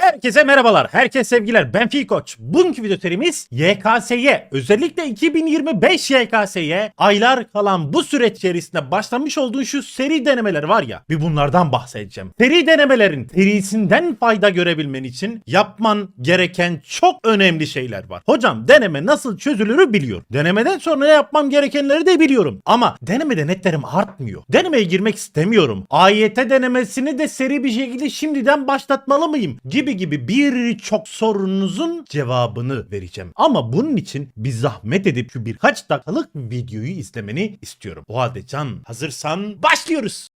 Herkese merhabalar, herkese sevgiler. Ben Fi Koç. Bugünkü video serimiz YKS'ye, özellikle 2025 YKS'ye aylar kalan bu süreç içerisinde başlamış olduğu şu seri denemeler var ya, bir bunlardan bahsedeceğim. Seri denemelerin serisinden fayda görebilmen için yapman gereken çok önemli şeyler var. Hocam deneme nasıl çözülürü biliyorum. Denemeden sonra yapmam gerekenleri de biliyorum. Ama denemede netlerim artmıyor. Denemeye girmek istemiyorum. AYT denemesini de seri bir şekilde şimdiden başlatmalı mıyım? Gibi gibi birçok sorunuzun cevabını vereceğim. Ama bunun için bir zahmet edip şu birkaç dakikalık videoyu izlemeni istiyorum. O halde Can hazırsan başlıyoruz.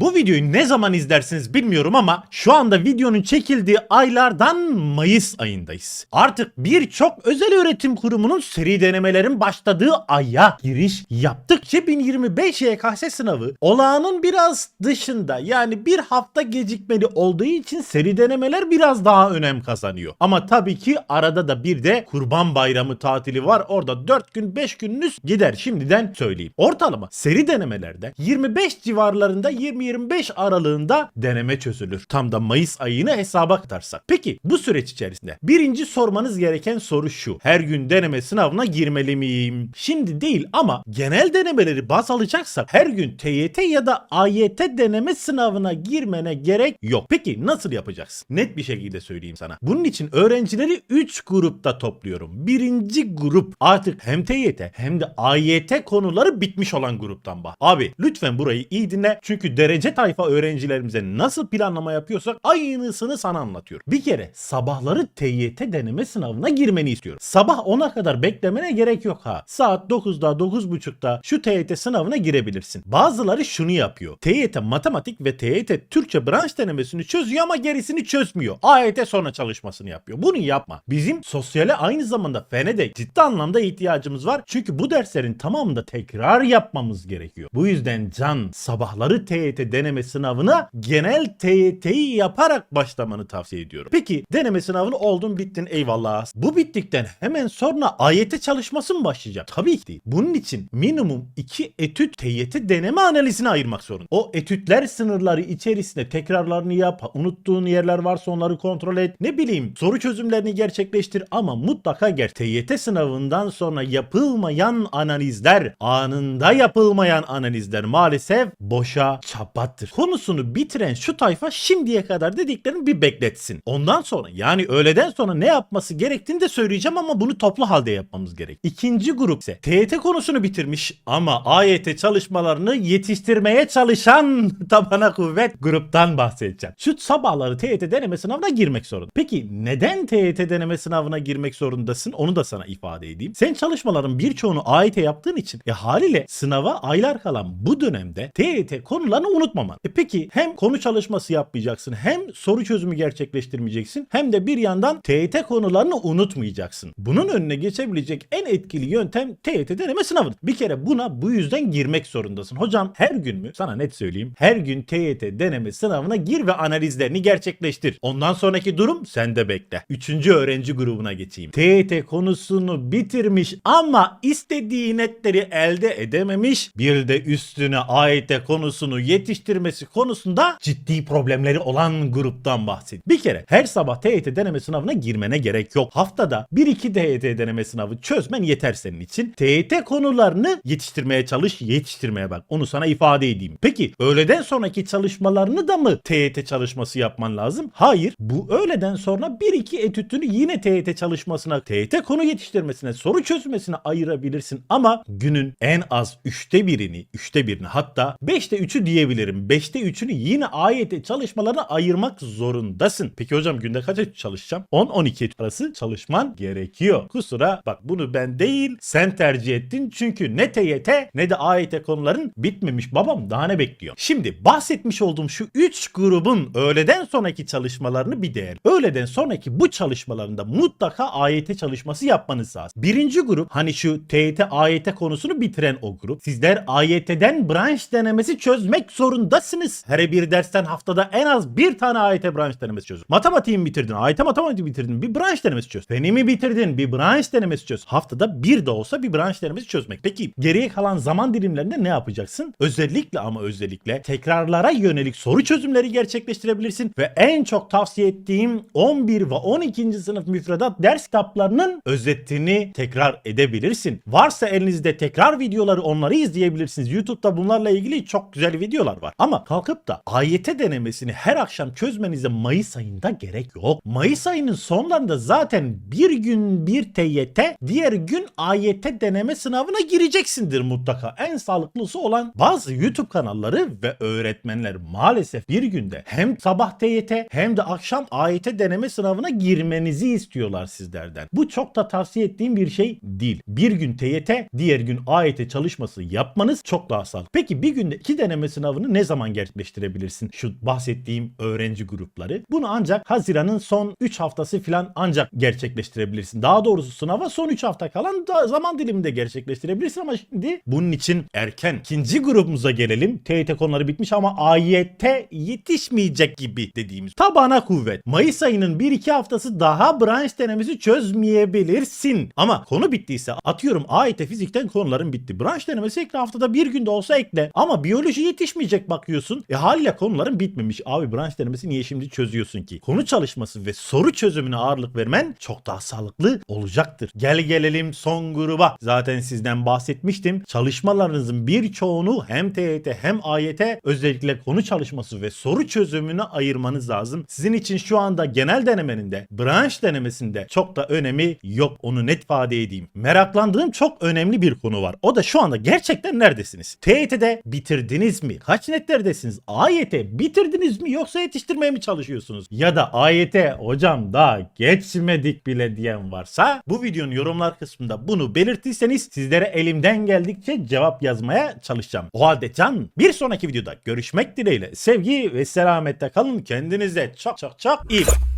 Bu videoyu ne zaman izlersiniz bilmiyorum ama şu anda videonun çekildiği aylardan Mayıs ayındayız. Artık birçok özel öğretim kurumunun seri denemelerin başladığı aya giriş yaptık. 2025 YKS sınavı olağanın biraz dışında yani bir hafta gecikmeli olduğu için seri denemeler biraz daha önem kazanıyor. Ama tabii ki arada da bir de Kurban Bayramı tatili var. Orada 4 gün 5 gününüz gider şimdiden söyleyeyim. Ortalama seri denemelerde 25 civarlarında 20-25 aralığında deneme çözülür. Tam da Mayıs ayını hesaba katarsak. Peki bu süreç içerisinde birinci sormanız gereken soru şu. Her gün deneme sınavına girmeli miyim? Şimdi değil ama genel denemeleri baz alacaksak her gün TYT ya da AYT deneme sınavına girmene gerek yok. Peki nasıl yapacaksın? Net bir şekilde söyleyeyim sana. Bunun için öğrencileri 3 grupta topluyorum. Birinci grup artık hem TYT hem de AYT konuları bitmiş olan gruptan bah. Abi lütfen burayı iyi dinle. Çünkü derece tayfa öğrencilerimize nasıl planlama yapıyorsak aynısını sana anlatıyorum. Bir kere sabahları TYT deneme sınavına girmeni istiyorum. Sabah 10'a kadar beklemene gerek yok ha. Saat 9'da 9.30'da şu TYT sınavına girebilirsin. Bazıları şunu yapıyor. TYT matematik ve TYT Türkçe branş denemesini çözüyor ama gerisini çözmüyor. AYT sonra çalışmasını yapıyor. Bunu yapma. Bizim sosyale aynı zamanda fene de ciddi anlamda ihtiyacımız var. Çünkü bu derslerin tamamında tekrar yapmamız gerekiyor. Bu yüzden can sabahları TYT deneme sınavına genel TYT'yi yaparak başlamanı tavsiye ediyorum. Peki deneme sınavını oldun bittin eyvallah. Bu bittikten hemen sonra AYT çalışması mı başlayacak? Tabii ki değil. Bunun için minimum 2 etüt TYT deneme analizine ayırmak zorunda. O etütler sınırları içerisinde tekrarlarını yap, unuttuğun yerler varsa onları kontrol et. Ne bileyim soru çözümlerini gerçekleştir ama mutlaka gel. TYT sınavından sonra yapılmayan analizler, anında yapılmayan analizler maalesef boşa çapattır. Konusunu bitiren şu tayfa şimdiye kadar dediklerini bir bekletsin. Ondan sonra yani öğleden sonra ne yapması gerektiğini de söyleyeceğim ama bunu toplu halde yapmamız gerek. İkinci grup ise TYT konusunu bitirmiş ama AYT çalışmalarını yetiştirmeye çalışan tabana kuvvet gruptan bahsedeceğim. Şu sabahları TYT deneme sınavına girmek zorunda. Peki neden TYT deneme sınavına girmek zorundasın? Onu da sana ifade edeyim. Sen çalışmaların birçoğunu AYT yaptığın için e haliyle sınava aylar kalan bu dönemde TYT konularını unutmaman. E peki hem konu çalışması yapmayacaksın hem soru çözümü gerçekleştirmeyeceksin hem de bir yandan TYT konularını unutmayacaksın. Bunun önüne geçebilecek en etkili yöntem TYT deneme sınavıdır. Bir kere buna bu yüzden girmek zorundasın. Hocam her gün mü? Sana net söyleyeyim. Her gün TYT deneme sınavına gir ve analizlerini gerçekleştir. Ondan sonraki durum sende bekle. Üçüncü öğrenci grubuna geçeyim. TYT konusunu bitirmiş ama istediği netleri elde edememiş. Bir de üstüne AYT konusunu yetiştirmesi konusunda ciddi problemleri olan gruptan bahset. Bir kere her sabah TYT deneme sınavına girmene gerek yok. Haftada 1-2 TYT deneme sınavı çözmen yeter senin için. TYT konularını yetiştirmeye çalış, yetiştirmeye bak. Onu sana ifade edeyim. Peki öğleden sonraki çalışmalarını da mı TYT çalışması yapman lazım? Hayır. Bu öğleden sonra 1-2 etütünü yine TYT çalışmasına, TYT konu yetiştirmesine, soru çözmesine ayırabilirsin. Ama günün en az 3'te birini, 3'te birini hatta 5'te 3'ü diyebilirim. 5'te 3'ünü yine AYT çalışmalarına ayırmak zorundasın. Peki hocam günde kaç çalışacağım? 10-12 etüt arası çalışman gerekiyor. Kusura bak bunu ben değil sen tercih ettin. Çünkü ne TYT ne de AYT konuların bitmemiş. Babam daha ne bekliyor? Şimdi bahsetmiş olduğum şu 3 grubun öğleden sonraki çalışmalarını bir değer. Öğleden sonraki bu çalışmalarında mutlaka AYT çalışması yapmanız lazım. Birinci grup hani şu TYT AYT konusunu bitiren o grup. Sizler AYT'den branş denemesi çözmek zorundasınız zorundasınız. Her bir dersten haftada en az bir tane AYT branş denemesi çöz. Matematiğimi bitirdin, AYT matematiği bitirdin, bir branş denemesi çöz. Fenimi bitirdin, bir branş denemesi çöz. Haftada bir de olsa bir branş denemesi çözmek. Peki geriye kalan zaman dilimlerinde ne yapacaksın? Özellikle ama özellikle tekrarlara yönelik soru çözümleri gerçekleştirebilirsin ve en çok tavsiye ettiğim 11 ve 12. sınıf müfredat ders kitaplarının özetini tekrar edebilirsin. Varsa elinizde tekrar videoları onları izleyebilirsiniz. YouTube'da bunlarla ilgili çok güzel videolar var. Ama kalkıp da AYT denemesini her akşam çözmenize Mayıs ayında gerek yok. Mayıs ayının sonlarında zaten bir gün bir TYT, diğer gün AYT deneme sınavına gireceksindir mutlaka. En sağlıklısı olan bazı YouTube kanalları ve öğretmenler maalesef bir günde hem sabah TYT hem de akşam AYT deneme sınavına girmenizi istiyorlar sizlerden. Bu çok da tavsiye ettiğim bir şey değil. Bir gün TYT, diğer gün AYT çalışması yapmanız çok daha sağlıklı. Peki bir günde iki deneme sınavını ne zaman gerçekleştirebilirsin? Şu bahsettiğim öğrenci grupları. Bunu ancak Haziran'ın son 3 haftası falan ancak gerçekleştirebilirsin. Daha doğrusu sınava son 3 hafta kalan zaman diliminde gerçekleştirebilirsin ama şimdi bunun için erken. İkinci grubumuza gelelim. TYT konuları bitmiş ama AYT yetişmeyecek gibi dediğimiz. Tabana kuvvet. Mayıs ayının 1-2 haftası daha branş denemesi çözmeyebilirsin. Ama konu bittiyse atıyorum AYT fizikten konuların bitti. Branş denemesi ekle haftada bir günde olsa ekle. Ama biyoloji yetişmeyecek bakıyorsun. E haliyle konuların bitmemiş. Abi branş denemesi niye şimdi çözüyorsun ki? Konu çalışması ve soru çözümüne ağırlık vermen çok daha sağlıklı olacaktır. Gel gelelim son gruba. Zaten sizden bahsetmiştim. Çalışmalarınızın birçoğunu hem TYT hem AYT özellikle konu çalışması ve soru çözümüne ayırmanız lazım. Sizin için şu anda genel denemenin de branş denemesinde çok da önemi yok. Onu net ifade edeyim. Meraklandığım çok önemli bir konu var. O da şu anda gerçekten neredesiniz? TYT'de bitirdiniz mi? Kaç netlerdesiniz? AYT bitirdiniz mi yoksa yetiştirmeye mi çalışıyorsunuz? Ya da AYT hocam daha geçmedik bile diyen varsa bu videonun yorumlar kısmında bunu belirtirseniz sizlere elimden geldikçe cevap yazmaya çalışacağım. O halde can bir sonraki videoda görüşmek dileğiyle sevgi ve selamette kalın kendinize çok çok çok iyi bakın.